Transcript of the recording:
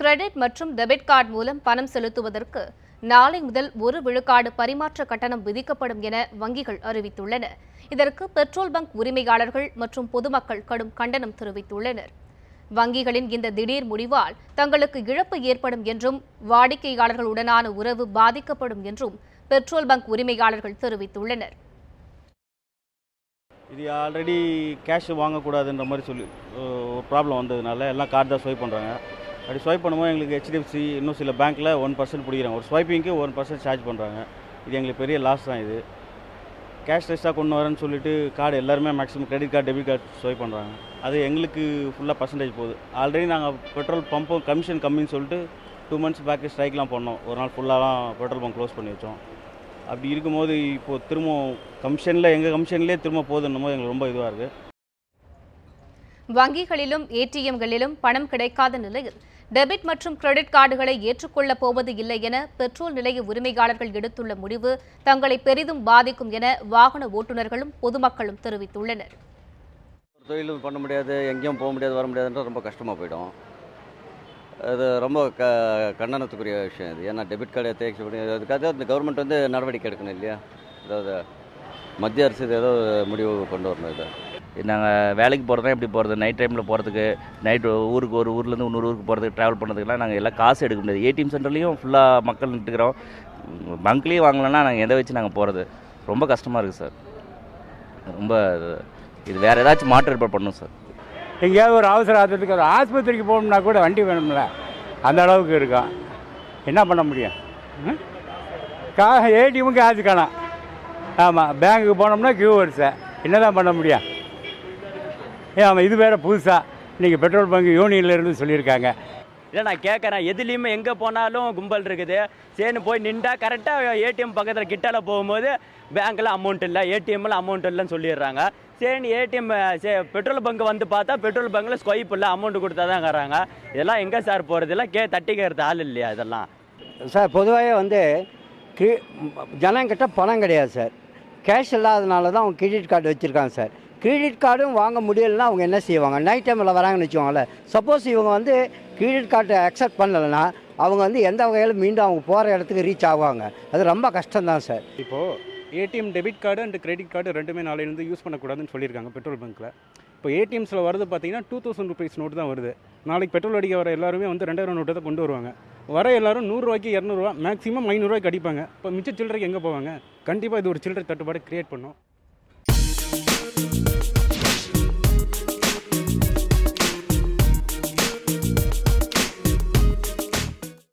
Credit மற்றும் debit card மூலம் பணம் செலுத்துவதற்கு நாளை முதல் ஒரு விழுக்காடு பரிமாற்ற கட்டணம் விதிக்கப்படும் என வங்கிகள் அறிவித்துள்ளன. இதற்கு பெட்ரோல் பங்க் உரிமையாளர்கள் மற்றும் பொதுமக்கள் கடும் கண்டனம் தெரிவித்துள்ளனர். வங்கிகளின் இந்த திடீர் முடிவால் தங்களுக்கு இழப்பு ஏற்படும் என்றும் வாடிக்கையாளர்களுடனான உறவு பாதிக்கப்படும் என்றும் பெட்ரோல் பங்க் உரிமையாளர்கள் தெரிவித்துள்ளனர். இது ஆல்ரெடி கேஷ் வாங்கக்கூடாதுன்ற மாதிரி சொல்லி ப்ராப்ளம் வந்ததுனால எல்லாம் கார்டு தான் ஸ்வைப் பண்ணுறாங்க அப்படி ஸ்வைப் பண்ணும்போது எங்களுக்கு ஹெச்டிஎஃப்சி இன்னும் சில பேங்க்கில் ஒன் பர்சன்ட் பிடிக்கிறாங்க. ஒரு ஸ்வைப்பிங்க்கு ஒன் பர்சன்ட் சார்ஜ் பண்ணுறாங்க இது எங்களுக்கு பெரிய லாஸ் தான் இது. கேஷ் லெஸ்ஸாக கொண்டு வரேன்னு சொல்லிட்டு கார்டு எல்லாருமே maximum credit card debit card swipe பண்ணுறாங்க அது எங்களுக்கு ஃபுல்லாக பர்சன்டேஜ் போகுது. ஆல்ரெடி நாங்கள் பெட்ரோல் பம்பும் கமிஷன் கம்மின்னு சொல்லிட்டு டூ மந்த்ஸ் பேக்கு ஸ்ட்ரைக்லாம் பண்ணோம். ஒரு நாள் ஃபுல்லாலாம் பெட்ரோல் பம்ப் க்ளோஸ் பண்ணி வச்சோம். அப்படி இருக்கும்போது இப்போது திரும்ப கமிஷனில் எங்கள் கமிஷன்லேயே திரும்ப போதுன்னும் போது எங்களுக்கு ரொம்ப இதுவாக இருக்குது வங்கிகளிலும் ஏடிஎம்களிலும் பணம் கிடைக்காத நிலையில் டெபிட் மற்றும் கிரெடிட் கார்டுகளை ஏற்றுக்கொள்ளப் போவது இல்லை என பெட்ரோல் நிலைய உரிமையாளர்கள் எடுத்துள்ள முடிவு தங்களை பெரிதும் பாதிக்கும் என வாகன ஓட்டுநர்களும் பொதுமக்களும் தெரிவித்துள்ளனர். தொழிலும் பண்ண முடியாது எங்கேயும் போக முடியாது வர முடியாதுன்ற ரொம்ப கஷ்டமாக போயிடும். அது ரொம்ப க கண்டனத்துக்குரிய விஷயம் இது. ஏன்னா டெபிட் கார்டு தேய்ச்சி பண்ணி அதுக்காக இந்த கவர்மெண்ட் வந்து நடவடிக்கை எடுக்கணும் இல்லையா? அதாவது மத்திய அரசு இது ஏதோ முடிவு கொண்டு வரணும் இதை. நாங்கள் வேலைக்கு போகிறதா எப்படி போகிறது நைட் டைமில் போகிறதுக்கு நைட் ஊருக்கு ஒரு ஊர்லேருந்து இன்னொரு ஊருக்கு போகிறதுக்கு ட்ராவல் பண்ணுறதுக்குலாம் நாங்கள் எல்லாம் காசு எடுக்க முடியாது. ஏடிஎம் சென்டர்லேயும் ஃபுல்லாக மக்கள் நின்றுக்கிறோம் பங்க்லேயும் வாங்கலைன்னா நாங்கள் எதை வச்சு நாங்கள் போகிறது ரொம்ப கஷ்டமாக இருக்குது சார் ரொம்ப இது- வேறு ஏதாச்சும் மாற்று ஏற்பாடு பண்ணணும் சார் எங்கேயாவது ஒரு அவசர ஆத்திரத்துக்கு ஒரு ஆஸ்பத்திரிக்கு போகணும்னா கூட வண்டி வேணும்ல? அந்த அளவுக்கு இருக்கும். என்ன பண்ண முடியும்? ம்? கா ஏடிஎம்மும் காசு காணும் ஆமாம் பேங்க்குக்கு போனோம்னா கியூ வரிசை. என்ன தான் பண்ண முடியும்? ஏன் ஆமாம் இது வேறு புதுசாக இன்றைக்கி பெட்ரோல் பங்க் யூனியன்ல இருந்து சொல்லியிருக்காங்க. இல்லை நான் கேட்குறேன் எதுலேயுமே எங்கே போனாலும் கும்பல் இருக்குது. சரின்னு போய் நின்றா கரெக்டாக ஏடிஎம் பக்கத்தில் கிட்டால போகும்போது பேங்க்கில் அமௌண்ட் இல்லை ஏடிஎம்மில் அமௌண்ட் இல்லைன்னு சொல்லிடுறாங்க. சரின்னு ஏடிஎம் சே பெட்ரோல் பங்க் வந்து பார்த்தா பெட்ரோல் பங்கில் ஸ்கொய்ப் இல்லை அமௌண்ட் கொடுத்தா தான்ங்கிறாங்க இதெல்லாம் எங்கே சார் போகிறது கே தட்டிக்கிறது ஆள் இல்லையா இதெல்லாம்? சார் பொதுவாகவே வந்து கி ஜனங்கிட்ட பணம் கிடையாது சார். கேஷ் இல்லாதனால தான் அவங்க கிரெடிட் கார்டு வச்சுருக்காங்க சார். கிரெடிட் கார்டும் வாங்க முடியலைன்னா அவங்க என்ன செய்வாங்க? நைட் டைமில் வராங்கன்னு வச்சுக்கோங்களேன். சப்போஸ் இவங்க வந்து கிரெடிட் கார்டை அக்செப்ட் பண்ணலைன்னா அவங்க வந்து எந்த வகையில் மீண்டும் அவங்க போகிற இடத்துக்கு ரீச் ஆவாங்க. அது ரொம்ப கஷ்டம்தான் சார் இப்போது ATM debit card and credit card ரெண்டுமே நாளையிலேருந்து யூஸ் பண்ணக்கூடாதுன்னு சொல்லியிருக்காங்க பெட்ரோல் பங்க்கில் இப்போ ஏடிஎம்ஸில் வரது பார்த்தீங்கன்னா டூ தௌசண்ட் ருபீஸ் நோட்டு தான் வருது. நாளைக்கு பெட்ரோல் அடிக்க வர எல்லாருமே வந்து ரெண்டாயிரம் நோட்டு தான் கொண்டு வருவாங்க. வர எல்லாரும் நூறுரூவாய்க்கு இரநூறுவா மேக்ஸிமம் ஐநூறுரூவாய்க்கு அடிப்பாங்க. இப்போ மிச்ச சில்லறைக்கு எங்கே போவாங்க? கண்டிப்பாக இது ஒரு சில்லறை தட்டுப்பாடு கிரியேட் பண்ணும்.